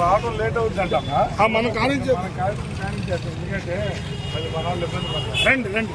రావడం లేట్ అవుతుందంటమ్మా ఆ, మనం కానించే మన కార్యక్రమం కానించేస్తాం ఎందుకంటే అది మన వాళ్ళు ఇబ్బంది పడతారు. రండి రండి.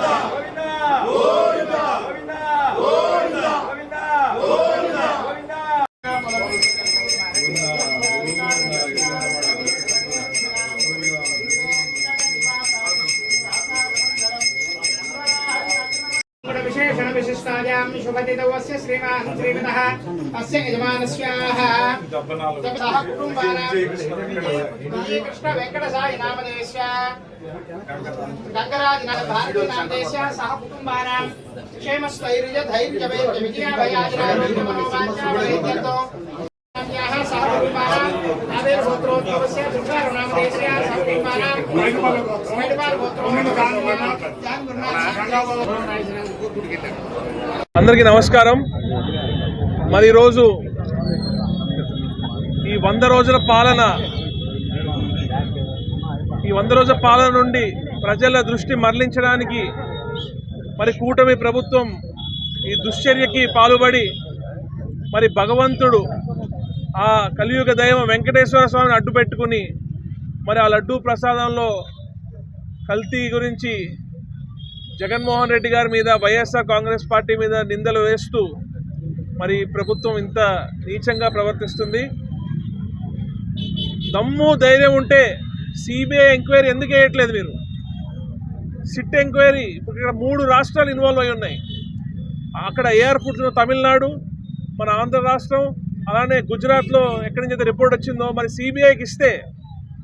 శ్రీరాం శుభదితవస్య శ్రీమాన్ శ్రీమద అస్య యజమానస్యాః. సహ కుటుంబానాం. శ్రీకృష్ణ వెంకట సాయి నామదేశ్య గంగరాజ అందరికీ నమస్కారం. మరి ఈరోజు ఈ వంద రోజుల పాలన ఈ వంద రోజుల పాలన నుండి ప్రజల దృష్టి మరలించడానికి మరి కూటమి ప్రభుత్వం ఈ దుశ్చర్యకి పాల్పడి మరి భగవంతుడు ఆ కలియుగ దైవం వెంకటేశ్వర స్వామిని అడ్డు పెట్టుకుని మరి ఆ లడ్డూ ప్రసాదంలో కల్తీ గురించి జగన్మోహన్ రెడ్డి గారి మీద వైఎస్ఆర్ కాంగ్రెస్ పార్టీ మీద నిందలు వేస్తూ మరి ప్రభుత్వం ఇంత నీచంగా ప్రవర్తిస్తుంది. దమ్ము ధైర్యం ఉంటే సిబిఐ ఎంక్వైరీ ఎందుకు వేయట్లేదు మీరు? సిట్ ఎంక్వైరీ ఇప్పుడు ఇక్కడ మూడు రాష్ట్రాలు ఇన్వాల్వ్ అయి ఉన్నాయి. అక్కడ ఎయిర్పోర్ట్లో తమిళనాడు మన ఆంధ్ర రాష్ట్రం అలానే గుజరాత్లో ఎక్కడి నుంచి అయితే రిపోర్ట్ వచ్చిందో మరి సిబిఐకి ఇస్తే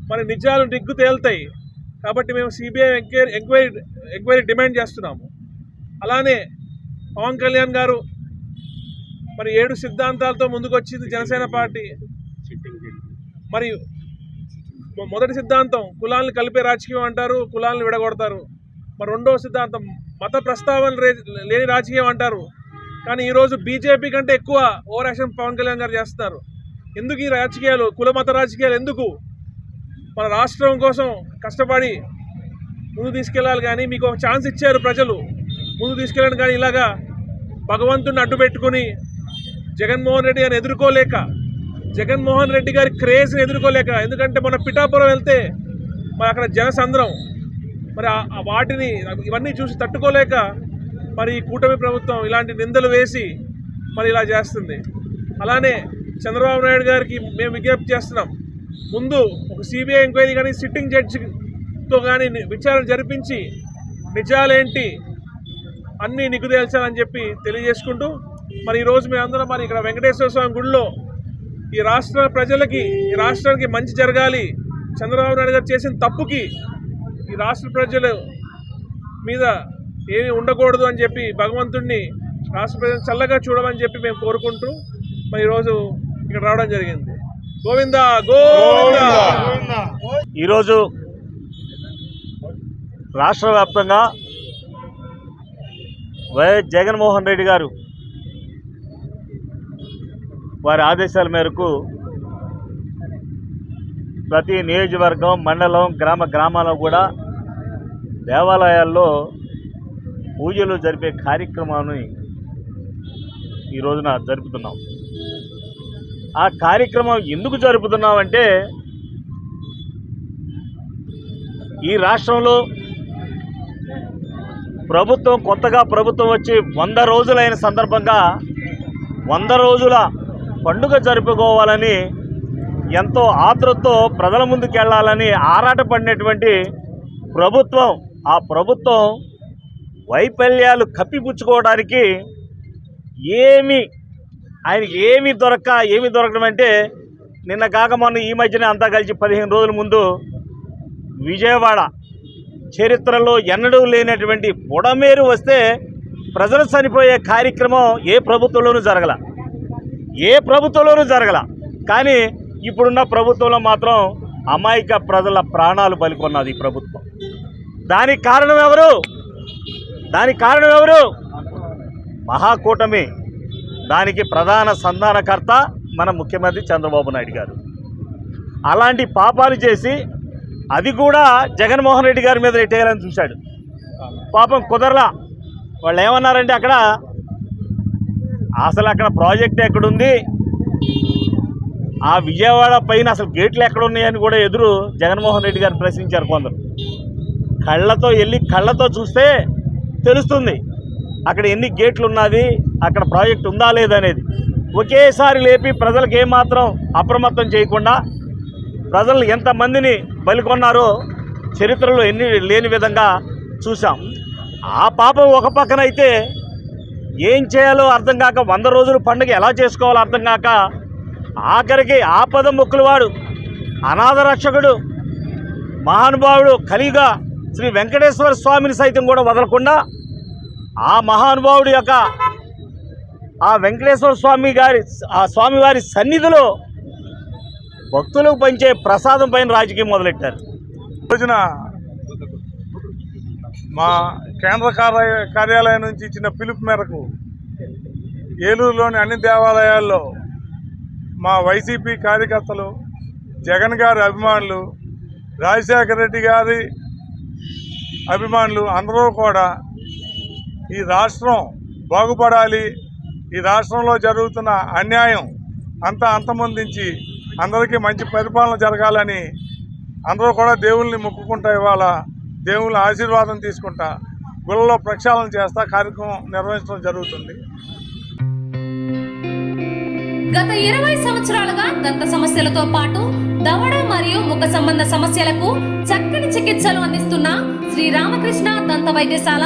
మరి నిజాలు నిగ్గు తేలుతాయి. కాబట్టి మేము CBI enquiry enquiry enquiry demand చేస్తున్నాము. అలానే పవన్ కళ్యాణ్ గారు మరి ఏడు సిద్ధాంతాలతో ముందుకొచ్చింది జనసేన పార్టీ. మరి మొదటి సిద్ధాంతం కులాలను కలిపే రాజకీయం అంటారు కులాలను విడగొడతారు. మరి రెండవ సిద్ధాంతం మత ప్రస్తావన లేని రాజకీయం అంటారు. కానీ ఈరోజు బీజేపీ కంటే ఎక్కువ ఓవర్ యాక్షన్ పవన్ కళ్యాణ్ గారు చేస్తున్నారు. ఎందుకు ఈ రాజకీయాలు కుల మత రాజకీయాలు ఎందుకు? మన రాష్ట్రం కోసం కష్టపడి ముందు తీసుకెళ్ళాలి కానీ మీకు ఒక ఛాన్స్ ఇచ్చారు ప్రజలు. ముందు తీసుకెళ్ళండి కానీ ఇలాగా భగవంతుని అడ్డు పెట్టుకుని జగన్మోహన్ రెడ్డి గారిని ఎదుర్కోలేక జగన్మోహన్ రెడ్డి గారి క్రేజ్ని ఎదుర్కోలేక ఎందుకంటే మన పిఠాపురం వెళ్తే మరి అక్కడ జనసంద్రం మరి వాటిని ఇవన్నీ చూసి తట్టుకోలేక మరి ఈ కూటమి ప్రభుత్వం ఇలాంటి నిందలు వేసి మరి ఇలా చేస్తుంది. అలానే చంద్రబాబు నాయుడు గారికి మేము విజ్ఞప్తి చేస్తున్నాం. ముందు ఒక సిబిఐ ఎంక్వైరీ కానీ సిట్టింగ్ జడ్జితో కానీ విచారణ జరిపించి నిజాలేంటి? అన్నీ నిగ్గు తేల్చాలని చెప్పి తెలియజేసుకుంటూ మరి ఈరోజు మేమందరం మరి ఇక్కడ వెంకటేశ్వర స్వామి గుడిలో ఈ రాష్ట్ర ప్రజలకి ఈ రాష్ట్రానికి మంచి జరగాలి. చంద్రబాబు నాయుడు గారు చేసిన తప్పుకి ఈ రాష్ట్ర ప్రజలు మీద ఏమీ ఉండకూడదు అని చెప్పి భగవంతుడిని రాష్ట్ర ప్రజలు చల్లగా చూడమని చెప్పి మేము కోరుకుంటూ మరి ఈరోజు ఇక్కడ రావడం జరిగింది. గోవిందా గోవిందా. ఈరోజు రాష్ట్ర వ్యాప్తంగా వైఎస్ జగన్మోహన్ రెడ్డి గారు వారి ఆదేశాల మేరకు ప్రతి నియోజకవర్గం మండలం గ్రామ గ్రామాల్లో కూడా దేవాలయాల్లో పూజలు జరిపే కార్యక్రమాన్ని ఈ రోజున జరుపుతున్నాం. ఆ కార్యక్రమం ఎందుకు జరుపుతున్నామంటే ఈ రాష్ట్రంలో ప్రభుత్వం కొత్తగా ప్రభుత్వం వచ్చి వంద రోజులైన సందర్భంగా వంద రోజుల పండుగ జరుపుకోవాలని ఎంతో ఆతృతతో ప్రజల ముందుకు వెళ్ళాలని ఆరాటపడినటువంటి ప్రభుత్వం ఆ ప్రభుత్వం వైఫల్యాలు కప్పిపుచ్చుకోవడానికి ఏమి ఆయనకి ఏమి దొరక్క ఏమి దొరకడం అంటే నిన్న కాక మొన్న ఈ మధ్యనే అంతా కలిసి పదిహేను రోజుల ముందు విజయవాడ చరిత్రలో ఎన్నడూ లేనటువంటి బుడమేరు వస్తే ప్రజలు చనిపోయే కార్యక్రమం ఏ ప్రభుత్వంలోనూ జరగల. ఏ ప్రభుత్వంలోనూ జరగల. కానీ ఇప్పుడున్న ప్రభుత్వంలో మాత్రం అమాయక ప్రజల ప్రాణాలు బలికొన్నది ఈ ప్రభుత్వం. దానికి కారణం ఎవరు? దానికి కారణం ఎవరు? మహాకూటమి. దానికి ప్రధాన సంధానకర్త మన ముఖ్యమంత్రి చంద్రబాబు నాయుడు గారు. అలాంటి పాపాలు చేసి అది కూడా జగన్మోహన్ రెడ్డి గారి మీద ఎట్టేయాలని చూశాడు. పాపం కుదరలా. వాళ్ళు ఏమన్నారంటే అక్కడ అసలు అక్కడ ప్రాజెక్ట్ ఎక్కడుంది? ఆ విజయవాడ పైన అసలు గేట్లు ఎక్కడ ఉన్నాయని కూడా ఎదురు జగన్మోహన్ రెడ్డి గారు ప్రశ్నించారు కొందరు. కళ్ళతో వెళ్ళి కళ్ళతో చూస్తే తెలుస్తుంది. అక్కడ ఎన్ని గేట్లు ఉన్నది అక్కడ ప్రాజెక్ట్ ఉందా లేదనేది. ఒకేసారి లేపి ప్రజలకు ఏమాత్రం అప్రమత్తం చేయకుండా ప్రజలు ఎంతమందిని బలికొన్నారో చరిత్రలో ఎన్ని లేని విధంగా చూసాం ఆ పాపం ఒక పక్కన అయితే ఏం చేయాలో అర్థం కాక వంద రోజులు పండుగ ఎలా చేసుకోవాలో అర్థం కాక ఆఖరికి ఆపద మొక్కులవాడు అనాథ రక్షకుడు మహానుభావుడు కలిగా శ్రీ వెంకటేశ్వర స్వామిని సైతం కూడా వదలకుండా ఆ మహానుభావుడి యొక్క ఆ వెంకటేశ్వర స్వామి గారి ఆ స్వామివారి సన్నిధిలో భక్తులకు పంచే ప్రసాదం పైన రాజకీయం మొదలెట్టారు. రోజున మా కేంద్ర కార్య కార్యాలయం నుంచి ఇచ్చిన పిలుపు మేరకు ఏలూరులోని అన్ని దేవాలయాల్లో మా వైసీపీ కార్యకర్తలు జగన్ గారి అభిమానులు రాజశేఖర రెడ్డి గారి అభిమానులు అందరూ కూడా ఈ రాష్ట్రం బాగుపడాలి. ఈ రాష్ట్రంలో జరుగుతున్న అన్యాయం అంతా అంతమొందించి అందరికీ మంచి పరిపాలన జరగాలని అందరూ కూడా దేవుల్ని మొక్కుకుంటా ఇవాళ దేవుళ్ళ ఆశీర్వాదం తీసుకుంటా గుళ్ళలో ప్రక్షాళన చేస్తా కార్యక్రమం నిర్వహించడం జరుగుతుంది. గత ఇరవై సంవత్సరాలుగా దంత సమస్యలతో పాటు దవడ మరియు ముఖ సంబంధ సమస్యలకు చక్కని చికిత్సలు అందిస్తున్న శ్రీ రామకృష్ణ దంత వైద్యశాల